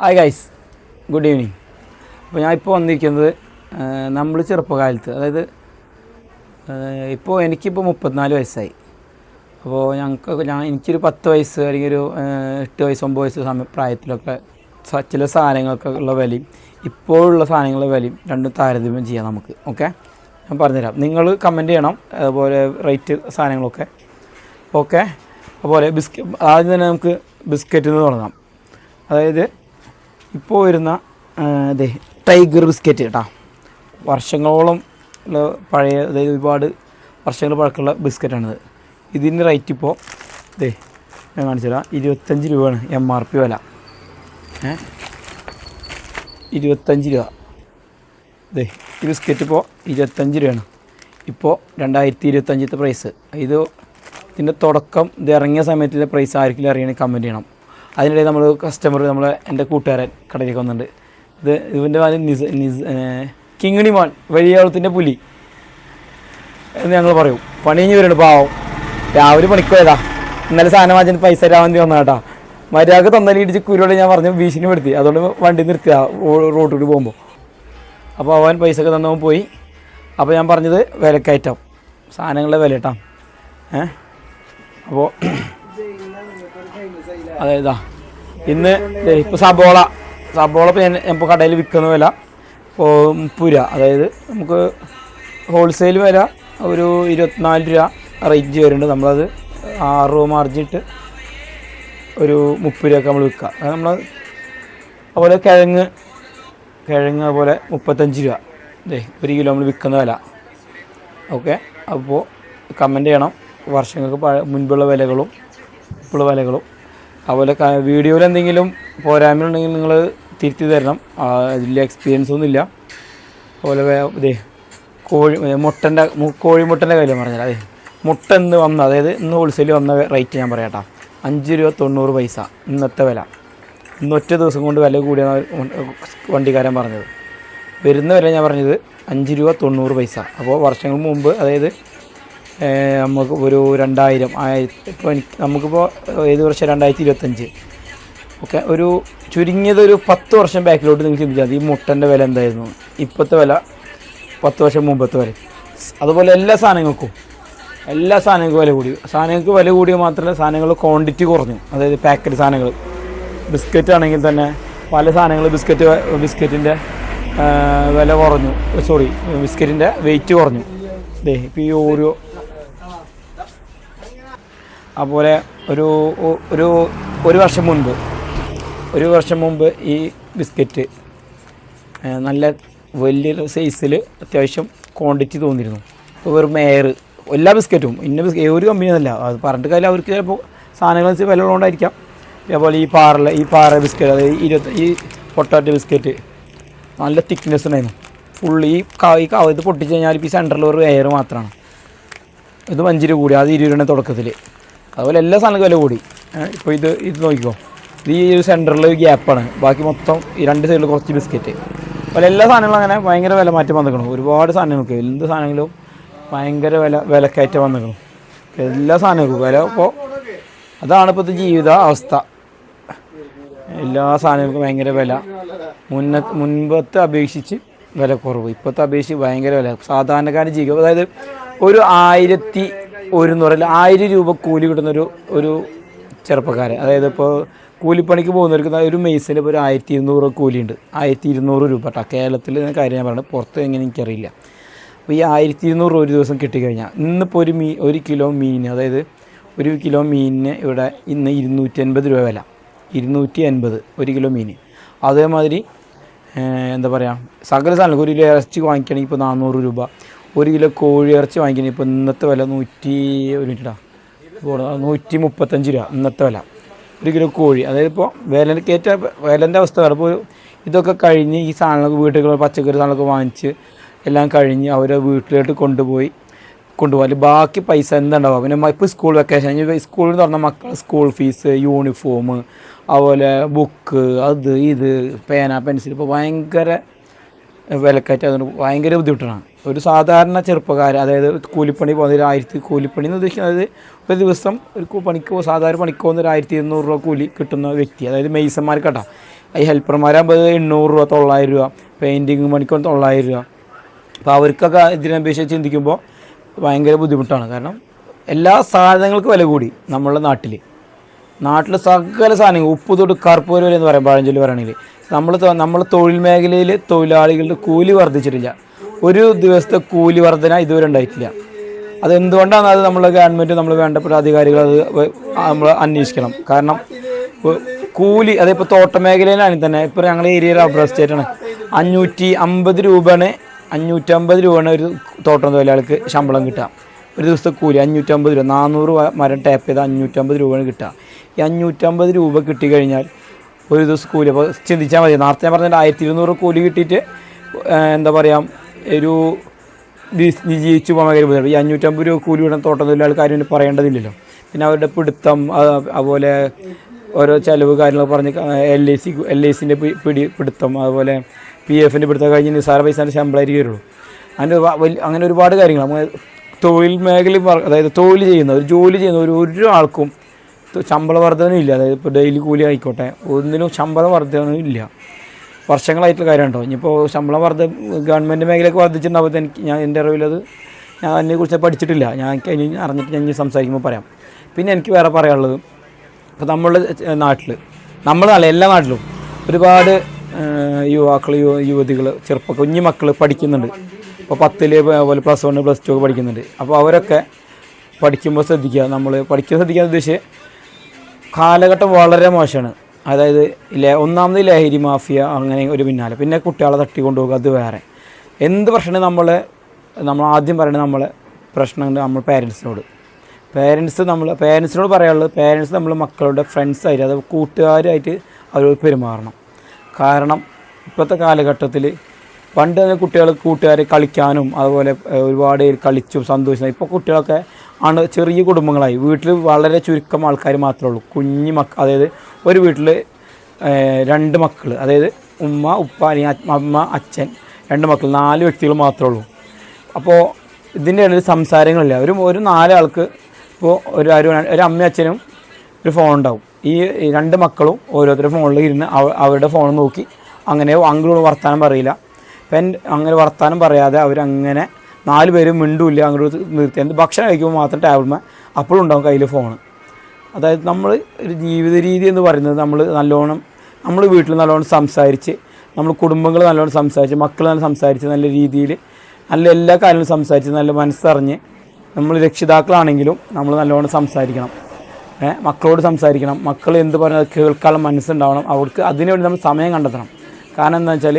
Hi guys good evening അപ്പോൾ ഞാൻ ഇപ്പോൾ വന്നിരിക്കുന്നത് നമ്മൾ ചെറുപ്പകാലത്ത് അതായത് ഇപ്പോൾ എനിക്കിപ്പോൾ മുപ്പത്തിനാല് വയസ്സായി. അപ്പോൾ ഞങ്ങൾക്ക് ഞാൻ എനിക്കൊരു പത്ത് വയസ്സ് അല്ലെങ്കിൽ ഒരു എട്ട് വയസ്സ് ഒമ്പത് വയസ്സ് സമയ പ്രായത്തിലൊക്കെ ചില സാധനങ്ങൾക്ക് ഉള്ള വിലയും ഇപ്പോഴുള്ള സാധനങ്ങളുടെ വിലയും രണ്ടും താരതമ്യം ചെയ്യാം നമുക്ക് ഓക്കെ ഞാൻ പറഞ്ഞുതരാം. നിങ്ങൾ കമന്റ് ചെയ്യണം അതുപോലെ റേറ്റ് സാധനങ്ങളൊക്കെ ഓക്കെ അതുപോലെ ബിസ്ക്കറ്റ് ആദ്യം തന്നെ നമുക്ക് ബിസ്ക്കറ്റ് നിന്ന് തുടങ്ങാം. അതായത് ഇപ്പോൾ വരുന്ന അതെ ടൈഗർ ബിസ്ക്കറ്റ് കേട്ടോ. വർഷങ്ങളോളം ഉള്ള പഴയ അതായത് ഒരുപാട് വർഷങ്ങൾ പഴക്കമുള്ള ബിസ്ക്കറ്റാണിത്. ഇതിന്റെ റേറ്റ് ഇപ്പോൾ ദേ ഞാൻ കാണിച്ചു തരാം. ഇരുപത്തഞ്ച് രൂപയാണ് എം ആർ പി വില. ഏ? ഇരുപത്തഞ്ച് രൂപ. ദേ ഈ ബിസ്ക്കറ്റ് ഇപ്പോൾ ഇരുപത്തഞ്ച് രൂപയാണ്. ഇപ്പോൾ രണ്ടായിരത്തി ഇരുപത്തഞ്ചത്തെ പ്രൈസ് ഇത് ഇതിന്റെ തുടക്കം ഇത് ഇറങ്ങിയ സമയത്തിന്റെ പ്രൈസ് ആർക്കെങ്കിലും അറിയണമെങ്കിൽ കമന്റ് ചെയ്യണം. അതിനിടയിൽ നമ്മൾ കസ്റ്റമർ നമ്മളെ എന്റെ കൂട്ടുകാരൻ കടയിലേക്ക് വന്നിട്ടുണ്ട്. ഇത് ഇതിന്റെ പേര് നിസ് നിസ് കിങ്ങിണി മോൻ വഴിയാളത്തിന്റെ പുലി. എന്ന് ഞങ്ങൾ പറയും. പണി കഴിഞ്ഞ് വരുന്നുണ്ട് പാവം. രാവിലെ പണിക്ക് പോയതാ. ഇന്നലെ സാധനം വാങ്ങിച്ചിട്ട് പൈസ തരാൻ വേണ്ടി വന്നാ കേട്ടാ മര്യാദയ്ക്ക് തന്നലി ഇടിച്ച് കുരുവോട് ഞാൻ പറഞ്ഞു ഭീഷണി പെടുത്തി. അതുകൊണ്ട് വണ്ടി നിർത്തിയ റോഡിലൂടെ പോകുമ്പോൾ അപ്പോൾ അവൻ പൈസ ഒക്കെ തന്നവൻ പോയി. അപ്പോൾ ഞാൻ പറഞ്ഞത് വിലക്കയറ്റം. സാധനങ്ങളുടെ വില കേട്ടാം ഏ? അപ്പോൾ അതായതാ ഇന്ന് ഇപ്പോൾ സബോള. സബോള ഇപ്പോൾ ഞാൻ ഇപ്പോൾ കടയിൽ വിൽക്കുന്ന വില രൂപ. അതായത് നമുക്ക് ഹോൾസെയിൽ വില ഒരു ഇരുപത്തിനാല് രൂപ റേഞ്ച് വരുന്നുണ്ട്. നമ്മളത് ആറ് രൂപ മാർജിൻ ഇട്ട് ഒരു മുപ്പത് രൂപയൊക്കെ നമ്മൾ വിൽക്കുക അത് നമ്മൾ അതുപോലെ കിഴങ്ങ് കിഴങ്ങ് അതുപോലെ മുപ്പത്തഞ്ച് രൂപ. ദേ ഒരു കിലോ നമ്മൾ വിൽക്കുന്ന വില. ഓക്കെ? അപ്പോൾ കമന്റ് ചെയ്യണം. വർഷങ്ങൾക്ക് മുൻപുള്ള വിലകളും ഇപ്പോഴുള്ള വിലകളും. അതുപോലെ വീഡിയോയിൽ എന്തെങ്കിലും പോരായ്മ ഉണ്ടെങ്കിൽ നിങ്ങൾ തിരുത്തി തരണം. അതിൽ എക്സ്പീരിയൻസ് ഒന്നുമില്ല അതുപോലെ ഇതേ കോഴി മുട്ടന്റെ കോഴിമുട്ടന്റെ കാര്യം പറഞ്ഞാൽ അതെ മുട്ട ഇന്ന് വന്ന അതായത് ഇന്ന് ഹോൾസെയിൽ വന്ന റേറ്റ് ഞാൻ പറയാം കേട്ടോ. അഞ്ച് രൂപ തൊണ്ണൂറ് പൈസ ഇന്നത്തെ വില. ഇന്ന് ഒറ്റ ദിവസം കൊണ്ട് വില കൂടിയാണ് വണ്ടിക്കാരൻ പറഞ്ഞത്. വരുന്ന വില ഞാൻ പറഞ്ഞത് അഞ്ച് രൂപ തൊണ്ണൂറ് പൈസ. അപ്പോൾ വർഷങ്ങൾ മുമ്പ് അതായത് നമുക്ക് ഒരു രണ്ടായിരം. ആയിരത്തി നമുക്കിപ്പോൾ ഏത് വർഷം? രണ്ടായിരത്തി ഇരുപത്തഞ്ച് ഓക്കെ ഒരു ചുരുങ്ങിയത് ഒരു പത്ത് വർഷം ബാക്കിലോട്ട് നിങ്ങൾ ചിന്തിച്ചാൽ മതി. ഈ മുട്ടന്റെ വില എന്തായിരുന്നു? ഇപ്പോഴത്തെ വില പത്ത് വർഷം മുമ്പത്തെ വില. അതുപോലെ എല്ലാ സാധനങ്ങൾക്കും എല്ലാ സാധനങ്ങൾക്കും വില കൂടി. സാധനങ്ങൾക്ക് വില കൂടിയ മാത്രമല്ല സാധനങ്ങൾ ക്വാണ്ടിറ്റി കുറഞ്ഞു. അതായത് പാക്കറ്റ് സാധനങ്ങൾ. ബിസ്ക്കറ്റ് ആണെങ്കിൽ തന്നെ പല സാധനങ്ങൾ ബിസ്ക്കറ്റ് ബിസ്ക്കറ്റിന്റെ വില കുറഞ്ഞു. സോറി ബിസ്ക്കറ്റിന്റെ വെയിറ്റ് കുറഞ്ഞു. ദേ ഇപ്പോൾ ഈ ഓരോ അതുപോലെ ഒരു ഒരു ഒരു വർഷം മുൻപ് ഒരു വർഷം മുമ്പ് ഈ ബിസ്ക്കറ്റ് നല്ല വലിയൊരു സൈസിൽ അത്യാവശ്യം ക്വാണ്ടിറ്റി തോന്നിയിരുന്നു. ഇപ്പോൾ വെറും എയർ എല്ലാ ബിസ്ക്കറ്റും ഇന്ന ബിസ്ക്കറ്റ് ഒരു കമ്പനി എന്നല്ല അത് പറഞ്ഞിട്ട് കാര്യം അവർക്ക് ചിലപ്പോൾ സാധനങ്ങൾ വില ഉള്ളതുകൊണ്ടായിരിക്കാം. അതേപോലെ ഈ പാറ ഈ പാറ ബിസ്ക്കറ്റ് അതായത് ഇരുപത്തി ഈ പൊട്ടാറ്റ ബിസ്ക്കറ്റ് നല്ല തിക്നെസ് ഉണ്ടായിരുന്നു. ഫുള്ള് ഈ ഈ ഇത് പൊട്ടിച്ച് കഴിഞ്ഞാൽ ഈ സെന്ററിൽ ഒരു എയർ മാത്രമാണ് ഇത് വഞ്ചിരി കൂടി അത് ഇരുപത് തുടക്കത്തിൽ അതുപോലെ എല്ലാ സാധനങ്ങളും വില കൂടി. ഇപ്പോൾ ഇത് ഇത് നോക്കിക്കോ. ഇത് ഈ ഒരു സെന്ററിൽ ഒരു ഗ്യാപ്പാണ് ബാക്കി മൊത്തം ഈ രണ്ട് സൈഡിൽ കുറച്ച് ബിസ്ക്കറ്റ് അതുപോലെ എല്ലാ സാധനങ്ങളും അങ്ങനെ ഭയങ്കര വില മാറ്റം വന്നിരിക്കണം ഒരുപാട് സാധനങ്ങൾക്ക് എന്ത് സാധനങ്ങളും ഭയങ്കര വില വിലക്കയറ്റം വന്നിരിക്കണം എല്ലാ സാധനങ്ങൾക്കും വില ഇപ്പോൾ അതാണ് ഇപ്പോഴത്തെ ജീവിത അവസ്ഥ. എല്ലാ സാധനങ്ങൾക്കും ഭയങ്കര വില. മുന്ന മുൻപത്തെ അപേക്ഷിച്ച് വില കുറവ്. ഇപ്പോഴത്തെ അപേക്ഷിച്ച് ഭയങ്കര വില. സാധാരണക്കാരൻ ജീവിക്കും അതായത് ഒരു ആയിരത്തി ഒരുന്നൂറ് ആയിരം രൂപ കൂലി കിട്ടുന്ന ഒരു ഒരു ചെറുപ്പക്കാരൻ. അതായത് ഇപ്പോൾ കൂലിപ്പണിക്ക് പോകുന്നവർക്ക് ഒരു മെയ്സിന് ഇപ്പോൾ ഒരു ആയിരത്തി ഇരുന്നൂറ് കൂലിയുണ്ട്. ആയിരത്തി ഇരുന്നൂറ് രൂപ കേട്ടോ കേരളത്തിൽ കാര്യം ഞാൻ പറയുന്നത് പുറത്ത് എങ്ങനെ എനിക്കറിയില്ല. അപ്പോൾ ഈ ആയിരത്തി ഇരുന്നൂറ് ഒരു ദിവസം കിട്ടിക്കഴിഞ്ഞാൽ ഇന്നിപ്പോൾ ഒരു മീ ഒരു കിലോ മീൻ അതായത് ഒരു കിലോ മീനിന് ഇവിടെ ഇന്ന് ഇരുന്നൂറ്റി അൻപത് രൂപ വില. ഇരുന്നൂറ്റി അൻപത് ഒരു കിലോ മീൻ അതേമാതിരി എന്താ പറയുക സകല സാധനങ്ങൾ ഒരു ഇറച്ചി വാങ്ങിക്കണമെങ്കിൽ ഇപ്പോൾ നാനൂറ് രൂപ. ഒരു കിലോ കോഴി ഇറച്ചി വാങ്ങിക്കുന്നത് ഇപ്പോൾ ഇന്നത്തെ വില നൂറ്റി ഒരു മിനിറ്റാ നൂറ്റി മുപ്പത്തഞ്ച് രൂപ ഇന്നത്തെ വില. ഒരു കിലോ കോഴി. അതായത് ഇപ്പോൾ വില കയറ്റ വിലന്റെ അവസ്ഥ ഇപ്പോൾ ഇതൊക്കെ കഴിഞ്ഞ് ഈ സാധനങ്ങളൊക്കെ വീട്ടിൽ പച്ചക്കറി സാധനങ്ങളൊക്കെ വാങ്ങിച്ച് എല്ലാം കഴിഞ്ഞ് അവരെ വീട്ടിലോട്ട് കൊണ്ടുപോയി കൊണ്ടുപോകാൻ. ബാക്കി പൈസ എന്താണ്ടാവുക? പിന്നെ ഇപ്പോൾ സ്കൂൾ വെക്കേഷൻ ഇനി സ്കൂളിൽ തുറന്ന മക്കൾ സ്കൂൾ ഫീസ് യൂണിഫോം അതുപോലെ ബുക്ക് അത് ഇത് പേന പെൻസിൽ ഇപ്പോൾ ഭയങ്കര വിലക്കയറ്റം. ഭയങ്കര ബുദ്ധിമുട്ടാണ്. ഒരു സാധാരണ ചെറുപ്പക്കാരൻ അതായത് കൂലിപ്പണി പോകുന്ന ഒരു ആയിരത്തി കൂലിപ്പണി എന്ന് ഉദ്ദേശിക്കുന്നത് ഒരു ദിവസം ഒരു പണിക്ക് സാധാരണ പണിക്ക് ഒരു ആയിരത്തി ഇരുന്നൂറ് രൂപ കൂലി കിട്ടുന്ന വ്യക്തി. അതായത് മെയ്സന്മാർ കേട്ടോ. ഈ ഹെൽപ്പർമാരാകുമ്പോൾ എണ്ണൂറ് രൂപ തൊള്ളായിരം രൂപ പെയിന്റിങ് പണിക്ക് തൊള്ളായിരം രൂപ. അപ്പോൾ അവർക്കൊക്കെ ഇതിനപേക്ഷിച്ച് ചിന്തിക്കുമ്പോൾ ഭയങ്കര ബുദ്ധിമുട്ടാണ്. കാരണം എല്ലാ സാധനങ്ങൾക്കും വില കൂടി നമ്മളുടെ നാട്ടിൽ നാട്ടിൽ സകല സാധനങ്ങൾ ഉപ്പ് തൊട്ട് കറുപ്പ് വരെ എന്ന് പറയാം പഴഞ്ചൊല്ലി പറയുകയാണെങ്കിൽ. നമ്മൾ നമ്മൾ തൊഴിൽ മേഖലയിൽ തൊഴിലാളികളുടെ കൂലി വർദ്ധിച്ചിട്ടില്ല. ഒരു ദിവസത്തെ കൂലി വർധന ഇതുവരെ ഉണ്ടായിട്ടില്ല. അതെന്തുകൊണ്ടാണ് അത് നമ്മൾ ഗവൺമെന്റ് നമ്മൾ വേണ്ടപ്പെട്ട അധികാരികൾ അത് നമ്മൾ അന്വേഷിക്കണം? കാരണം കൂലി അതിപ്പോൾ തോട്ട മേഖലയിലാണെങ്കിൽ തന്നെ ഇപ്പോൾ ഞങ്ങളുടെ ഏരിയയിൽ റബ്ബർ എസ്റ്റേറ്റാണ് അഞ്ഞൂറ്റി അമ്പത് രൂപയാണ് അഞ്ഞൂറ്റമ്പത് രൂപയാണ് ഒരു തോട്ടം തൊഴിലാളിക്ക് ശമ്പളം കിട്ടുക. ഒരു ദിവസത്തെ കൂലി അഞ്ഞൂറ്റമ്പത് രൂപ. നാനൂറ് മരം ടാപ്പ് ചെയ്ത് അഞ്ഞൂറ്റമ്പത് രൂപയാണ് കിട്ടുക. ഈ അഞ്ഞൂറ്റമ്പത് രൂപ കിട്ടിക്കഴിഞ്ഞാൽ ഒരു ദിവസം കൂലി അപ്പോൾ ചിന്തിച്ചാൽ മതി. നേരത്തെ പറഞ്ഞാൽ ആയിരത്തി ഇരുന്നൂറ് കൂലി കിട്ടിയിട്ട് എന്താ പറയുക ഒരു ജീവിച്ചു പോകാൻ ഭയങ്കര ബുദ്ധിമുട്ട് ഈ അഞ്ഞൂറ്റമ്പത് രൂപ കൂലി വിടാൻ തോട്ടം തൊഴിലാളി കാര്യം പറയേണ്ടതില്ലല്ലോ. പിന്നെ അവരുടെ പിടുത്തം അതുപോലെ ഓരോ ചിലവ് കാര്യങ്ങൾ പറഞ്ഞ് L I C L I സിന്റെ പിടി പിടുത്തം അതുപോലെ പി എഫിന്റെ പിടുത്തം കഴിഞ്ഞ് നിസ്സാര പൈസേന്റെ ശമ്പളമായിരിക്കും വരുള്ളൂ. അങ്ങനെ അങ്ങനെ ഒരുപാട് കാര്യങ്ങൾ നമ്മൾ തൊഴിൽ മേഖലയിൽ അതായത് തൊഴിൽ ഒരു ജോലി ചെയ്യുന്ന ഒരു ആൾക്കും ശമ്പള വർധനവും ഇല്ല അതായത് ഇപ്പോൾ ഡെയിലി കൂലി ആയിക്കോട്ടെ ഒന്നിനും ശമ്പള വർധനവും ഇല്ല വർഷങ്ങളായിട്ടുള്ള കാര്യമുണ്ടോ? ഇനിയിപ്പോൾ ശമ്പളം വർദ്ധ ഗവൺമെന്റ് മേഖലയ്ക്ക് വർദ്ധിച്ചിട്ടുണ്ടാവും എനിക്ക് ഞാൻ എന്റെ അറിവിലത് ഞാൻ അതിനെക്കുറിച്ച് പഠിച്ചിട്ടില്ല. ഞാൻ ഇനി അറിഞ്ഞിട്ട് ഞാൻ ഇനി സംസാരിക്കുമ്പോൾ പറയാം. പിന്നെ എനിക്ക് വേറെ പറയാനുള്ളത്. ഇപ്പോൾ നമ്മളുടെ നാട്ടിൽ നമ്മുടെ നാട്ടിൽ എല്ലാ നാട്ടിലും ഒരുപാട് യുവാക്കൾ യുവതികൾ ചെറുപ്പ കുഞ്ഞു മക്കൾ പഠിക്കുന്നുണ്ട്. ഇപ്പോൾ പത്തിൽ പോലെ പ്ലസ് വൺ പ്ലസ് ടു പഠിക്കുന്നുണ്ട്. അപ്പോൾ അവരൊക്കെ പഠിക്കുമ്പോൾ ശ്രദ്ധിക്കുക. നമ്മൾ പഠിക്കാൻ ശ്രദ്ധിക്കാൻ ഉദ്ദേശിച്ച് കാലഘട്ടം വളരെ മോശമാണ്. അതായത് ഒന്നാമത് ലഹരി മാഫിയ അങ്ങനെ ഒരു പിന്നാലെ. പിന്നെ കുട്ടികളെ തട്ടി തട്ടിക്കൊണ്ടുപോകുക അത് വേറെ. എന്ത് പ്രശ്നം നമ്മൾ നമ്മൾ ആദ്യം പറയുന്നത് നമ്മളെ പ്രശ്നം നമ്മൾ പേരൻസിനോട് പേരൻസ് നമ്മൾ പേരൻസിനോട് പറയാനുള്ളത് പേരൻസ് നമ്മൾ മക്കളുടെ ഫ്രണ്ട്സായിട്ട് അതായത് കൂട്ടുകാരായിട്ട് അവരോട് പെരുമാറണം. കാരണം ഇപ്പോഴത്തെ കാലഘട്ടത്തിൽ പണ്ട് തന്നെ കുട്ടികൾ കൂട്ടുകാർ കളിക്കാനും അതുപോലെ ഒരുപാട് കളിച്ചും സന്തോഷിച്ചു ഇപ്പോൾ കുട്ടികളൊക്കെ ആണ് ചെറിയ കുടുംബങ്ങളായി. വീട്ടിൽ വളരെ ചുരുക്കം ആൾക്കാർ മാത്രമേ ഉള്ളൂ. കുഞ്ഞു മക്ക അതായത് ഒരു വീട്ടിൽ രണ്ട് മക്കൾ അതായത് ഉമ്മ ഉപ്പ അല്ലെങ്കിൽ അമ്മ അച്ഛൻ. രണ്ട് മക്കൾ നാല് വ്യക്തികൾ മാത്രമേ ഉള്ളൂ. അപ്പോൾ ഇതിന്റെ ഇടയിൽ സംസാരങ്ങളില്ല. ഒരു ഒരു നാലാൾക്ക് ഇപ്പോൾ ഒരു ഒരു ഒരു അമ്മയും അച്ഛനും ഒരു ഫോൺ ഉണ്ടാവും ഈ രണ്ട് മക്കളും ഓരോരുത്തരുടെ ഫോണിൽ ഇരുന്ന് അവരുടെ ഫോൺ നോക്കി അങ്ങനെ അങ്ങോട്ട് വർത്താനം പറയില്ല. പെൻ അങ്ങനെ വർത്താനം പറയാതെ അവരങ്ങനെ നാല് പേരും മിണ്ടൂല്ല അങ്ങോട്ട് നിർത്തി. ഭക്ഷണം കഴിക്കുമ്പോൾ മാത്രം ടേബിൾമേ അപ്പോഴും ഉണ്ടാവും കയ്യിൽ ഫോൺ അതായത് നമ്മൾ ഒരു ജീവിത രീതി എന്ന് പറയുന്നത് നമ്മൾ നല്ലോണം നമ്മൾ വീട്ടിൽ നല്ലോണം സംസാരിച്ച് നമ്മൾ കുടുംബങ്ങൾ നല്ലോണം സംസാരിച്ച് മക്കൾ നല്ല സംസാരിച്ച് നല്ല രീതിയിൽ നല്ല എല്ലാ കാര്യങ്ങളും സംസാരിച്ച് നല്ല മനസ്സറിഞ്ഞ് നമ്മൾ രക്ഷിതാക്കളാണെങ്കിലും നമ്മൾ നല്ലോണം സംസാരിക്കണം. മക്കളോട് സംസാരിക്കണം. മക്കൾ എന്ത് പറഞ്ഞാൽ കേൾക്കാനുള്ള മനസ്സുണ്ടാവണം. അവർക്ക് അതിനുവേണ്ടി നമ്മൾ സമയം കണ്ടെത്തണം. കാരണം എന്താ വെച്ചാൽ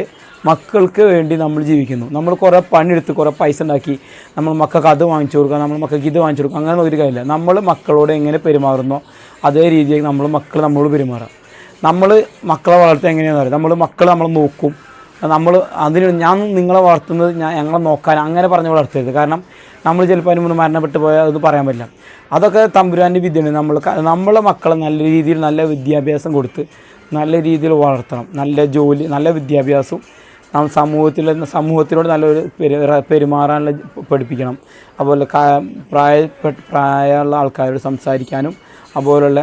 മക്കൾക്ക് വേണ്ടി നമ്മൾ ജീവിക്കുന്നു. നമ്മൾ കുറേ പണിയെടുത്ത് കുറേ പൈസ ഉണ്ടാക്കി നമ്മൾ മക്കൾക്ക് അത് വാങ്ങിച്ചു കൊടുക്കുക നമ്മൾ മക്കൾക്ക് ഇത് വാങ്ങിച്ചു കൊടുക്കുക അങ്ങനെ ഒരു കാര്യമില്ല. നമ്മൾ മക്കളോട് എങ്ങനെ പെരുമാറുന്നോ അതേ രീതിയിൽ നമ്മൾ മക്കൾ നമ്മളോട് പെരുമാറുക നമ്മൾ മക്കളെ വളർത്തുക എങ്ങനെയാണെന്ന് പറയാം നമ്മൾ മക്കളെ നമ്മൾ നോക്കും. നമ്മൾ അതിന് ഞാൻ നിങ്ങളെ വളർത്തുന്നത് ഞാൻ ഞങ്ങളെ നോക്കാൻ അങ്ങനെ പറഞ്ഞ് വളർത്തരുത്. കാരണം നമ്മൾ ചിലപ്പോൾ അതിന് മുന്നേ മരണപ്പെട്ട് പോയാൽ അത് പറയാൻ പറ്റില്ല. അതൊക്കെ തമ്പുരാന്റെ വിദ്യയാണ്. നമ്മൾ നമ്മളെ മക്കളെ നല്ല രീതിയിൽ നല്ല വിദ്യാഭ്യാസം കൊടുത്ത് നല്ല രീതിയിൽ വളർത്തണം. നല്ല ജോലി നല്ല വിദ്യാഭ്യാസവും സമൂഹത്തിൽ സമൂഹത്തിനോട് നല്ലൊരു പെരു പെരുമാറാനുള്ള പഠിപ്പിക്കണം. അതുപോലെ പ്രായ പ്രായമുള്ള ആൾക്കാരോട് സംസാരിക്കാനും അതുപോലുള്ള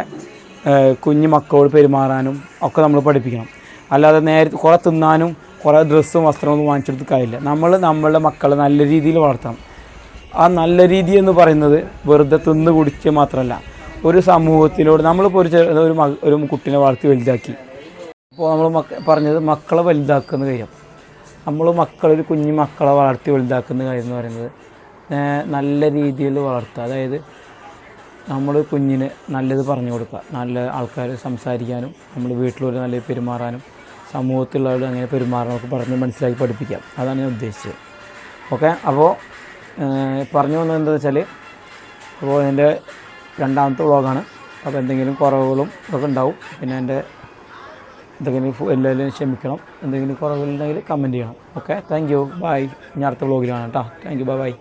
കുഞ്ഞു മക്കളോട് പെരുമാറാനും ഒക്കെ നമ്മൾ പഠിപ്പിക്കണം. അല്ലാതെ നേരെ കുറേ തിന്നാനും കുറേ ഡ്രസ്സും വസ്ത്രമൊന്നും വാങ്ങിച്ചെടുത്ത് കാര്യമില്ല. നമ്മൾ നമ്മളുടെ മക്കളെ നല്ല രീതിയിൽ വളർത്തണം. ആ നല്ല രീതി എന്ന് പറയുന്നത് വെറുതെ തിന്ന് കുടിച്ച് മാത്രമല്ല ഒരു സമൂഹത്തിനോട് നമ്മളിപ്പോൾ ഒരു ഒരു ഒരു കുട്ടീനെ വളർത്തി വലുതാക്കി. അപ്പോൾ നമ്മൾ മക്ക പറഞ്ഞത് മക്കളെ വലുതാക്കുന്ന കാര്യം. നമ്മൾ മക്കളൊരു കുഞ്ഞു മക്കളെ വളർത്തി വലുതാക്കുന്ന കാര്യം എന്ന് പറയുന്നത് നല്ല രീതിയിൽ വളർത്തുക. അതായത് നമ്മൾ കുഞ്ഞിന് നല്ലത് പറഞ്ഞു കൊടുക്കുക. നല്ല ആൾക്കാർ സംസാരിക്കാനും നമ്മൾ വീട്ടിലൊരു നല്ല പെരുമാറാനും സമൂഹത്തിലുള്ളവരോട് അങ്ങനെ പെരുമാറാനൊക്കെ പറഞ്ഞ് മനസ്സിലാക്കി പഠിപ്പിക്കാം. അതാണ് ഞാൻ ഉദ്ദേശിച്ചത്. ഓക്കെ അപ്പോൾ പറഞ്ഞു വന്നത് എന്താണെന്ന് വെച്ചാൽ അപ്പോൾ എന്റെ രണ്ടാമത്തെ വ്ളോഗാണ്. അപ്പോൾ എന്തെങ്കിലും കുറവുകളും ഒക്കെ ഉണ്ടാവും. പിന്നെ എന്റെ എന്തെങ്കിലും എല്ലാവരും ക്ഷമിക്കണം. എന്തെങ്കിലും കുറവുണ്ടെങ്കിൽ കമന്റ് ചെയ്യണം. ഓക്കെ താങ്ക് യു ബൈ ഞാൻ അടുത്ത വ്ളോഗിലാണ് കേട്ടോ താങ്ക് യു ബൈ ബൈ